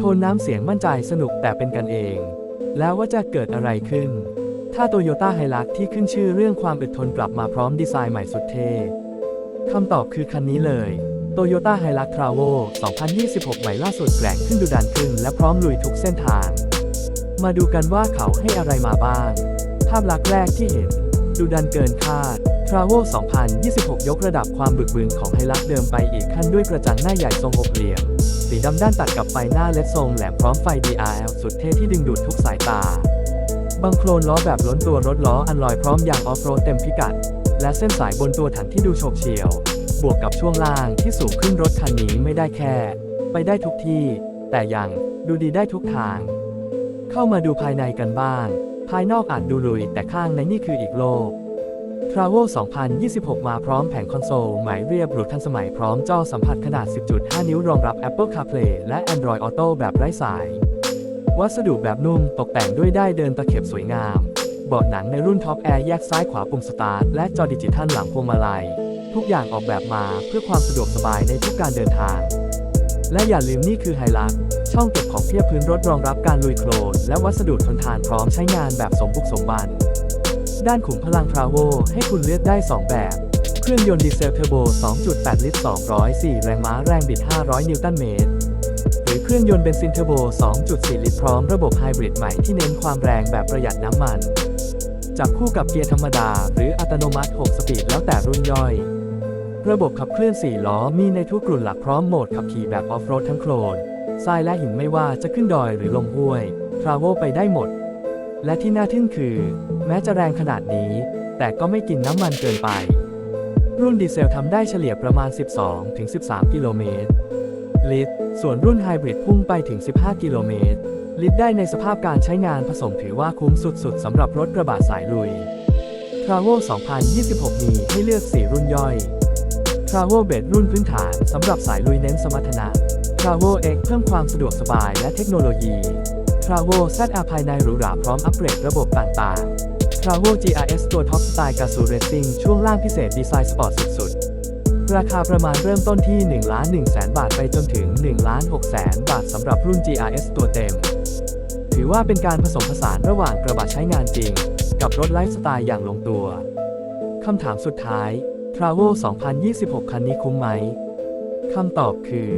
โทนน้ำเสียงมั่นใจสนุกแต่เป็นกันเอง แล้วว่าจะเกิดอะไรขึ้น ถ้าโตโยต้าไฮลักที่ขึ้นชื่อเรื่องความอึดทนกลับมาพร้อมดีไซน์ใหม่สุดเท่คำตอบคือคันนี้เลย Toyota Hilux Travo 2026 ใหม่ล่าสุดแกร่งขึ้นดุดันขึ้น และพร้อมลุยทุกเส้นทาง มาดูกันว่าเขาให้อะไรมาบ้าง ภาพลักษณ์แรกที่เห็น ดูดันเกินคาด Travo 2026 ยกระดับความบึกบึนของไฮลักเดิมไปอีกขั้นด้วยกระจังหน้าใหญ่ทรงหกเหลี่ยม สีดำด้านตัดกับไฟหน้าเล็ดทรงแหลมพร้อมไฟ DRL สุดเท่ที่ดึงดูดทุกสายตา บังโคลนล้อแบบล้นตัวรถล้ออันลอยพร้อมยางออฟโรดเต็มพิกัด และเส้นสายบนตัวถังที่ดูโฉบเฉี่ยว บวกกับช่วงล่างที่สูงขึ้นรถคันนี้ไม่ได้แค่ ไปได้ทุกที่ แต่ยังดูดีได้ทุกทาง เข้ามาดูภายในกันบ้าง ภายนอกอาจดูลุยแต่ข้างในนี่คืออีกโลก t r a v e l 2026 มาพร้อมแผงคอนโซลใหม่เรียบหรูทันสมัยพร้อมจอสัมผัสขนาด 10.5 นิ้วรองรับ Apple CarPlay และ Android Auto แบบไร้สาย วัสดุแบบนุ่มตกแต่งด้วยได้เดินตะเข็บสวยงาม เบาะหนังในรุ่นท็อปแอร์แยกซ้ายขวาปุ่มสตาร์ทและจอดิจิทัลหลังพวงมาลัย ทุกอย่างออกแบบมาเพื่อความสะดวกสบายในทุกการเดินทาง และอย่าลืมนี่คือไฮลักช่องเก็บของเพียบพื้นรถรองรับการลุยโคลนและวัสดุทนทานพร้อมใช้งานแบบสมบุกสมบัน ด้านขุมพลังทราโวให้คุณเลือกได้ 2 แบบ เครื่องยนต์ดีเซลเทอร์โบ 2.8 ลิตร 204 แรงม้าแรงบิด 500 นิวตันเมตร หรือเครื่องยนต์เบนซินเทอร์โบ 2.4 ลิตร พร้อมระบบไฮบริดใหม่ที่เน้นความแรงแบบประหยัดน้ำมันจับคู่กับเกียร์ธรรมดา หรืออัตโนมัติ 6 สปีดแล้วแต่รุ่นย่อย ระบบขับเคลื่อน 4 ล้อมีในทุกรุ่นหลักพร้อมโหมดขับขี่แบบออฟโรดทั้งโคลนทรายและหินไม่ว่าจะขึ้นดอยหรือลงห้วย ทราโวไปได้หมด และที่น่าทึ่งคือ แม้จะแรงขนาดนี้ แต่ก็ไม่กินน้ำมันเกินไป รุ่นดีเซลทำได้เฉลี่ยประมาณ 12-13 กิโลเมตร ลิตร ส่วนรุ่นไฮบริดพุ่งไปถึง 15 กิโลเมตร ลิตรได้ในสภาพการใช้งานผสมถือว่าคุ้มสุดๆสำหรับรถกระบะสายลุย t r a v e l 2026 มีให้เลือก 4 รุ่นย่อย t r a v e l b e d รุ่นพื้นฐานสำหรับสายลุยเน้นสมรรถนะ t r a v e l X เพิ่มความสะดวกสบายและเทคโนโลยี t r a v e l ZR ภายในหรูหราพร้อมอัปเกรดระบบต่างๆ t r a v e l GRS ตัวท็อปสไตล์กาซูเรซิ่งช่วงล่างพิเศษดีไซน์สปอร์ตสุดๆ ราคาประมาณเริ่มต้นที่1ล้าน1แสนบาทไปจนถึง1ล้าน6แสนบาทสำหรับรุ่น GRS ตัวเต็ม ถือว่าเป็นการผสมผสานระหว่างกระบะใช้งานจริง กับรถไลฟ์สไตล์อย่างลงตัว คำถามสุดท้าย t r a v e l 2026 คันนี้คุ้มไหมคำตอบคือ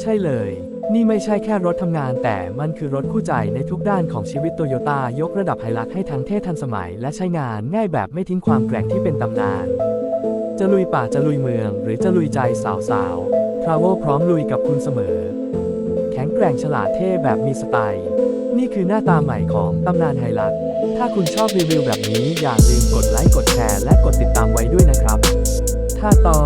ใช่เลย นี่ไม่ใช่แค่รถทำงาน แต่มันคือรถคู่ใจในทุกด้านของชีวิตโตโยต้ายกระดับไฮลักให้ทั้งเท่ทันสมัย และใช้งานง่ายแบบไม่ทิ้งความแกร่งที่เป็นตำนาน จะลุยป่าจะลุยเมือง หรือจะลุยใจสาวๆ t r a v e l พร้อมลุยกับคุณเสมอ แข็งแกร่งฉลาดเท่แบบมีสไตล์ นี่คือหน้าตาใหม่ของตำนานไฮลักถ้าคุณชอบรีวิวแบบนี้อย่าลืมกดไลค์กดแชร์และกดติดตามไว้ด้วยนะครับ ถ้าต่อ